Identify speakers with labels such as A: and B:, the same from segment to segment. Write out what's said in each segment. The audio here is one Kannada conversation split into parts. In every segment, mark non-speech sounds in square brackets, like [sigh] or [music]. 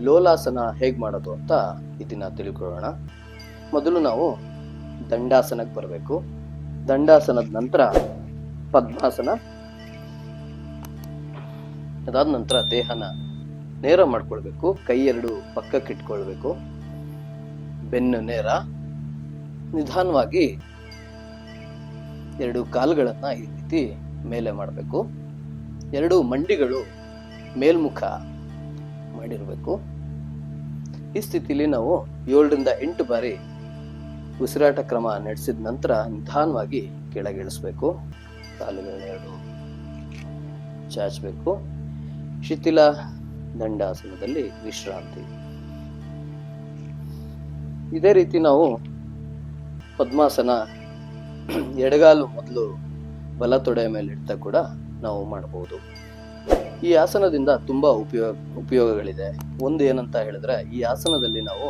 A: ಲೋಲಾಸನ ಹೇಗೆ ಮಾಡೋದು ಅಂತ ಇದನ್ನ ತಿಳ್ಕೊಳ್ಳೋಣ. ಮೊದಲು ನಾವು ದಂಡಾಸನಕ್ಕೆ ಬರಬೇಕು. ದಂಡಾಸನದ ನಂತರ ಪದ್ಮಾಸನ, ಅದಾದ ನಂತರ ದೇಹನ ನೇರ ಮಾಡ್ಕೊಳ್ಬೇಕು. ಕೈ ಎರಡು ಪಕ್ಕಕ್ಕೆ ಇಟ್ಕೊಳ್ಬೇಕು. ಬೆನ್ನು ನೇರ. ನಿಧಾನವಾಗಿ ಎರಡು ಕಾಲುಗಳನ್ನ ಈ ರೀತಿ ಮೇಲೆ ಮಾಡಬೇಕು. ಎರಡು ಮಂಡಿಗಳು ಮೇಲ್ಮುಖ ಮಾಡಿರಬೇಕು. ಈ ಸ್ಥಿತಿಲಿ ನಾವು ಏಳರಿಂದ ಎಂಟು ಬಾರಿ ಉಸಿರಾಟ ಕ್ರಮ ನಡೆಸಿದ ನಂತರ ನಿಧಾನವಾಗಿ ಕೆಳಗಿಳಿಸ್ಬೇಕು. ಕಾಲುಗಳೆರಡು ಚಾಚಬೇಕು. ಶಿಥಿಲ ದಂಡಾಸನದಲ್ಲಿ ವಿಶ್ರಾಂತಿ. ಇದೇ ರೀತಿ ನಾವು ಪದ್ಮಾಸನ ಎಡಗಾಲು ಮೊದಲು ಬಲ ತೊಡೆಯ ಮೇಲೆ ಇಡ್ತಾ ಕೂಡ ನಾವು ಮಾಡಬಹುದು ಈ ಆಸನದಿಂದ ತುಂಬಾ ಉಪಯೋಗ ಉಪಯೋಗಗಳಿದೆ. ಒಂದು ಏನಂತ ಹೇಳಿದ್ರೆ, ಈ ಆಸನದಲ್ಲಿ ನಾವು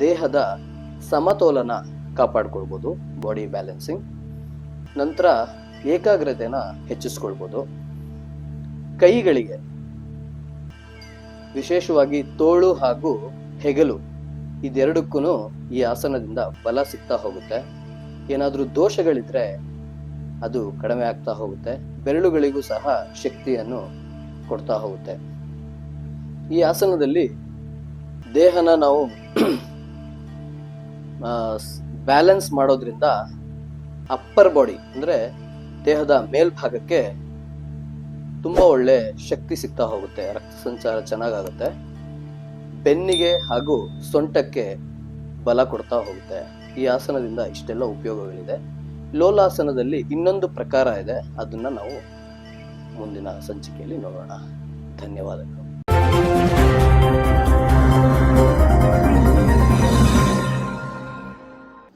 A: ದೇಹದ ಸಮತೋಲನ ಕಾಪಾಡ್ಕೊಳ್ಬೋದು ಬಾಡಿ ಬ್ಯಾಲೆನ್ಸಿಂಗ್ ನಂತರ ಏಕಾಗ್ರತೆನ ಹೆಚ್ಚಿಸ್ಕೊಳ್ಬೋದು. ಕೈಗಳಿಗೆ ವಿಶೇಷವಾಗಿ ತೋಳು ಹಾಗೂ ಹೆಗಲು ಇದೆರಡಕ್ಕೂ ಈ ಆಸನದಿಂದ ಬಲ ಸಿಗ್ತಾ ಹೋಗುತ್ತೆ. ಏನಾದರೂ ದೋಷಗಳಿದ್ರೆ ಅದು ಕಡಿಮೆ ಆಗ್ತಾ ಹೋಗುತ್ತೆ. ಬೆರಳುಗಳಿಗೂ ಸಹ ಶಕ್ತಿಯನ್ನು ಕೊಡ್ತಾ ಹೋಗುತ್ತೆ. ಈ ಆಸನದಲ್ಲಿ ದೇಹನ ನಾವು [clears throat] ಬ್ಯಾಲೆನ್ಸ್ ಮಾಡೋದ್ರಿಂದ ಅಪ್ಪರ್ ಬಾಡಿ ಅಂದ್ರೆ ದೇಹದ ಮೇಲ್ಭಾಗಕ್ಕೆ ತುಂಬಾ ಒಳ್ಳೆ ಶಕ್ತಿ ಸಿಗ್ತಾ ಹೋಗುತ್ತೆ. ರಕ್ತ ಸಂಚಾರ ಚೆನ್ನಾಗಾಗುತ್ತೆ. ಬೆನ್ನಿಗೆ ಹಾಗೂ ಸೊಂಟಕ್ಕೆ ಬಲ ಕೊಡ್ತಾ ಹೋಗುತ್ತೆ. ಈ ಆಸನದಿಂದ ಇಷ್ಟೆಲ್ಲ ಉಪಯೋಗಗಳಿದೆ. ಲೋಲಾಸನದಲ್ಲಿ ಇನ್ನೊಂದು ಪ್ರಕಾರ ಇದೆ. ಅದನ್ನ ನಾವು ಮುಂದಿನ ಸಂಚಿಕೆಯಲ್ಲಿ ನೋಡೋಣ. ಧನ್ಯವಾದಗಳು.